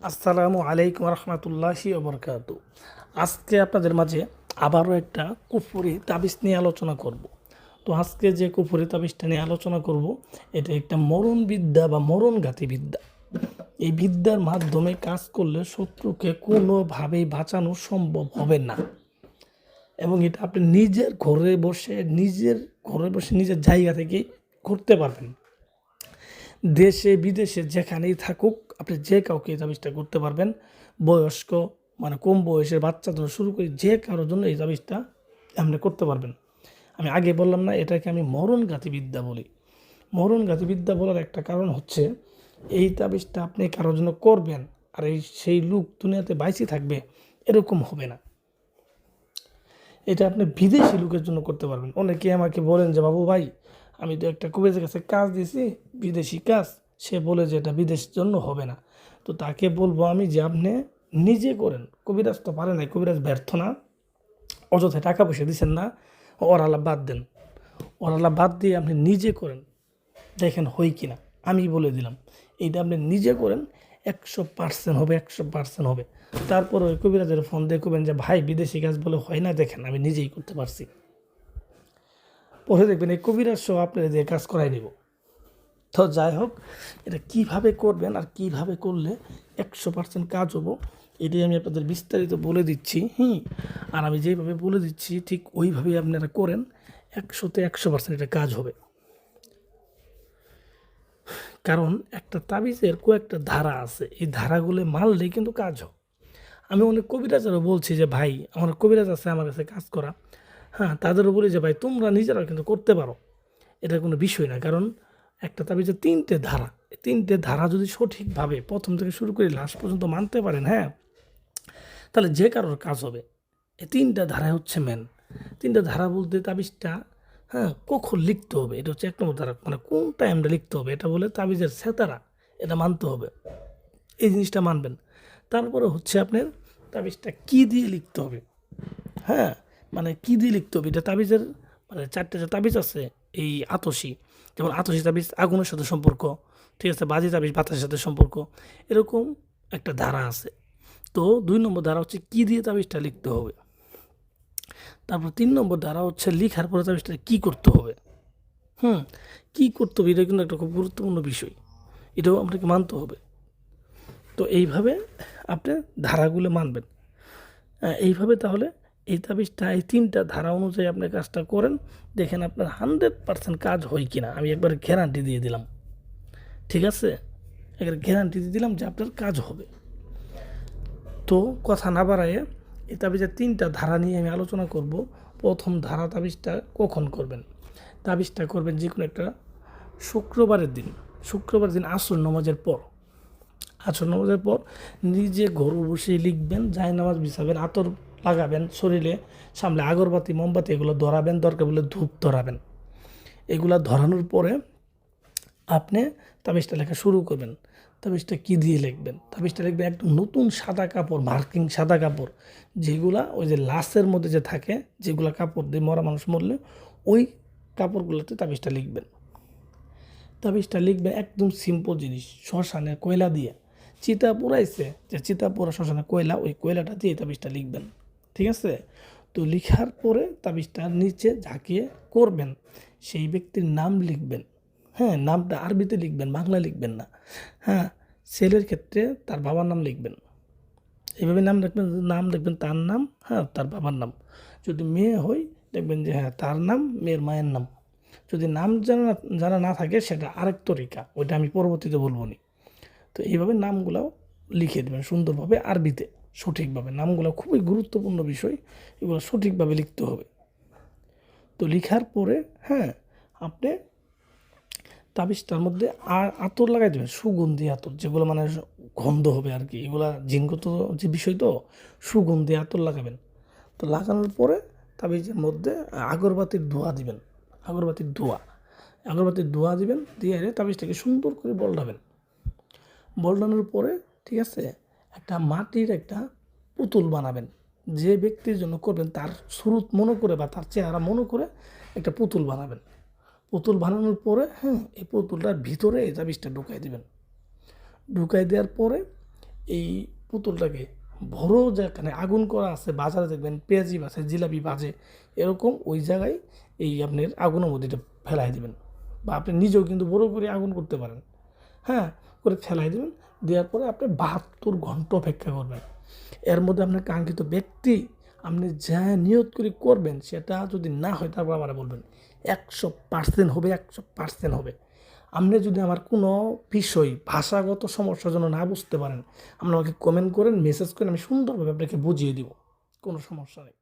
আসসালামু আলাইকুম রহমতুল্লাহি ওবরকাত আজকে আপনাদের মাঝে আবারও একটা কুফুরি তাবিজ নিয়ে আলোচনা করব। তো আজকে যে কুফুরি তাবিজটা নিয়ে আলোচনা করব, এটা একটা মরণ বিদ্যা বা মরণঘাতী বিদ্যা। এই বিদ্যার মাধ্যমে কাজ করলে শত্রুকে কোনোভাবেই বাঁচানো সম্ভব হবে না। এবং এটা আপনি নিজের ঘরে বসে, নিজের ঘরে বসে, নিজের জায়গা থেকেই করতে পারবেন। দেশে, বিদেশে যেখানেই থাকুক, আপনি যে কাউকে এই তাবিজটা করতে পারবেন, বয়স্ক মানে কম বয়সের বাচ্চা থেকে শুরু করে যে কারোর জন্য এই তাবিজটা আপনি করতে পারবেন। আমি আগে বললাম না, এটাকে আমি মরণঘাতী বিদ্যা বলি। মরণঘাতী বিদ্যা বলার একটা কারণ হচ্ছে, এই তাবিজটা আপনি কারোর জন্য করবেন আর এই সেই লোক দুনিয়াতে বাইসে থাকবে, এরকম হবে না। এটা আপনি বিদেশি লোকের জন্য করতে পারবেন। অনেকে আমাকে বলেন যে, বাবু ভাই আমি তো একটা কবিরাজের কাছে কাজ দিয়েছি, বিদেশি কাজ। সে বলে যে এটা বিদেশের জন্য হবে না। তো তাকে বলব আমি যে আপনি নিজে করেন। কবিরাজ তো পারে নাই, কবিরাজ ব্যর্থ না। অযথায় টাকা পয়সা দিচ্ছেন না। ওরালা বাদ দেন। ওরালা বাদ দিয়ে আপনি নিজে করেন। দেখেন হয় কি না আমি বলে দিলাম। এইটা আপনি নিজে করেন, একশো পার্সেন্ট হবে, একশো পার্সেন্ট হবে। তারপর ওই কবিরাজের ফোন দিয়ে করবেন যে, ভাই, বিদেশি কাজ বলে হয় না, দেখেন আমি নিজেই করতে পারছি। পরে দেখবেন এই কবিরাজ সহ আপনারা দিয়ে কাজ করাই নিব। তো যাই হোক, এটা কীভাবে করবেন আর কীভাবে করলে একশো পার্সেন্ট কাজ হব, এটাই আমি আপনাদের বিস্তারিত বলে দিচ্ছি, হুম? আর আমি যেভাবে বলে দিচ্ছি, ঠিক ওইভাবেই আপনারা করেন, একশোতে একশো পার্সেন্ট এটা কাজ হবে। কারণ একটা তাবিজের কয়েকটা ধারা আছে, এই ধারাগুলো মারলেই কিন্তু কাজ হয়। আমি অনেক কবিরাজেরও বলছি যে, ভাই, আমার কবিরাজ আছে, আমার কাছে কাজ করা। হ্যাঁ তাদের বলি যে ভাই তোমরা নিজেরাও কিন্তু করতে পারো। এটা কোনো বিষয় না। কারণ একটা তাবিজের তিনটে ধারা। তিনটে ধারা যদি সঠিকভাবে প্রথম থেকে শুরু করে লাস্ট পর্যন্ত মানতে পারেন হ্যাঁ তাহলে যে কারোর কাজ হবে। এই তিনটা ধারা হচ্ছে মেন তিনটা ধারা বলতে তাবিজটা হ্যাঁ কখন লিখতে হবে, এটা হচ্ছে এক নম্বর ধারা। মানে কোন টাইমটা লিখতে হবে, এটা বলে তাবিজের সেতারা, এটা মানতে হবে। এই জিনিসটা মানবেন। তারপরে হচ্ছে আপনার তাবিজটা কী দিয়ে লিখতে হবে হ্যাঁ মানে কী দিয়ে লিখতে হবে? এটা তাবিজের মানে চারটে যে তাবিজ আছে এই আতসী যেমন আতসী তাবিজ আগুনের সাথে সম্পর্ক ঠিক আছে? বাজি তাবিজ বাতাসের সাথে সম্পর্ক এরকম একটা ধারা আছে। তো দুই নম্বর ধারা হচ্ছে কী দিয়ে তাবিজটা লিখতে হবে? তারপর তিন নম্বর ধারা হচ্ছে লিখার পরে তাবিজটা কী করতে হবে? হুম কী করতে হবে? এটা কিন্তু একটা খুব গুরুত্বপূর্ণ বিষয়। এটাও আপনাকে মানতে হবে। তো এইভাবে আপনি ধারাগুলো মানবেন। হ্যাঁ, এইভাবে তাহলে এই তাবিজটা এই তিনটা ধারা অনুযায়ী আপনি কাজটা করেন, দেখেন আপনার হান্ড্রেড পার্সেন্ট কাজ হয় কি না আমি একবার গ্যারান্টি দিয়ে দিলাম। ঠিক আছে? একবার গ্যারান্টি দিয়ে দিলাম যে আপনার কাজ হবে। তো কথা না বাড়াইয়ে এই তাবিজের তিনটা ধারা নিয়ে আমি আলোচনা করব। প্রথম ধারা তাবিজটা কখন করবেন? তাবিজটা করবেন যে কোনো একটা শুক্রবারের দিন। শুক্রবার দিন আসর নামাজের পর। আসর নামাজের পর নিজে ঘর বসে লিখবেন জায় নামাজ বিছাবেন, আতর লাগাবেন, শরীরে সামনে আগরবাতি, মোমবাতি এগুলো ধরাবেন, দরকার বলে ধূপ ধরাবেন। এগুলা ধরানোর পরে আপনি তাবিজটা লেখা শুরু করবেন। তাবিজটা কী দিয়ে লিখবেন? তাবিজটা লিখবেন একদম নতুন সাদা কাপড়, মার্কিং সাদা কাপড়, যেগুলা ওই যে লাশের মধ্যে যে থাকে, যেগুলা কাপড় দিয়ে মরা মানুষ মরলে ওই কাপড়গুলোতে তাবিজটা লিখবেন। তাবিজটা লিখবেন একদম সিম্পল জিনিস, শ্মশানে কয়লা দিয়ে। চিতা পুরাইছে যে চিতা পোড়া শ্মশানে কয়লা, ওই কয়লাটা দিয়ে তাবিজটা লিখবেন। ঠিক আছে? তো লিখার পরে তাবিজটার নিচে ঝাঁকিয়ে করবেন। সেই ব্যক্তির নাম লিখবেন। হ্যাঁ নামটা আরবিতে লিখবেন বাংলা লিখবেন না। হ্যাঁ ছেলের ক্ষেত্রে তার বাবার নাম লিখবেন। এইভাবে নাম রাখবেন, নাম দেখবেন তার নাম হ্যাঁ তার বাবার নাম। যদি মেয়ে হয়, দেখবেন যে হ্যাঁ তার নাম, মেয়ের মায়ের নাম। যদি নাম জানা জানা না থাকে, সেটা আরেক তরিকা। ওইটা আমি পরবর্তীতে বলব নি। তো এইভাবে নামগুলো লিখে দেবেন সুন্দরভাবে আরবিতে। সঠিকভাবে। নামগুলো খুবই গুরুত্বপূর্ণ বিষয়, এগুলো সঠিকভাবে লিখতে হবে। তো লিখার পরে হ্যাঁ আপনি তাবিজটার মধ্যে আর আতর লাগাই দেবেন, সুগন্ধি আতর, যেগুলো মানে গন্ধ হবে আর কি, এগুলা জিনগত যে বিষয় তো, সুগন্ধি আতর লাগাবেন। তো লাগানোর পরে তাবিজের মধ্যে আগরবাতির ধোয়া দিবেন, আগরবাতির ধোয়া। আগরবাতির ধোয়া দিবেন, দিয়ে তাবিজটাকে সুন্দর করে বলটাবেন বলটানোর পরে, ঠিক আছে একটা মাটির একটা পুতুল বানাবেন। যে ব্যক্তির জন্য করবেন, তার স্রোত মনে করে বা তার চেহারা মনে করে একটা পুতুল বানাবেন। পুতুল বানানোর পরে হ্যাঁ এই পুতুলটার ভিতরে এই তাবিজটা ঢুকাই দিবেন। ঢুকাই দেওয়ার পরে এই পুতুলটাকে বড় যেখানে আগুন করা আছে, বাজারে দেখবেন পেঁয়াজি বাজে, জিলাপি বাজে, এরকম ওই জায়গায় এই আপনার আগুনের মধ্যে এটা ফেলাই দেবেন। বা আপনি নিজেও কিন্তু বড় করে আগুন করতে পারেন। হ্যাঁ করে ফেলাই দেবেন। দেওয়ার পরে আপনি বাহাত্তর ঘণ্টা অপেক্ষা করবেন। এর মধ্যে আপনার কাঙ্ক্ষিত ব্যক্তি আপনি যা নিয়ত করে করবেন, সেটা যদি না হয়, তারপর আবার বলবেন, একশো পার্সেন্ট হবে, একশো পার্সেন্ট হবে। আপনি যদি আমার কোনো বিষয়, ভাষাগত সমস্যার জন্য না বুঝতে পারেন, আপনি আমাকে কমেন্ট করেন মেসেজ করেন, আমি সুন্দরভাবে আপনাকে বুঝিয়ে দিব। কোনো সমস্যা নেই।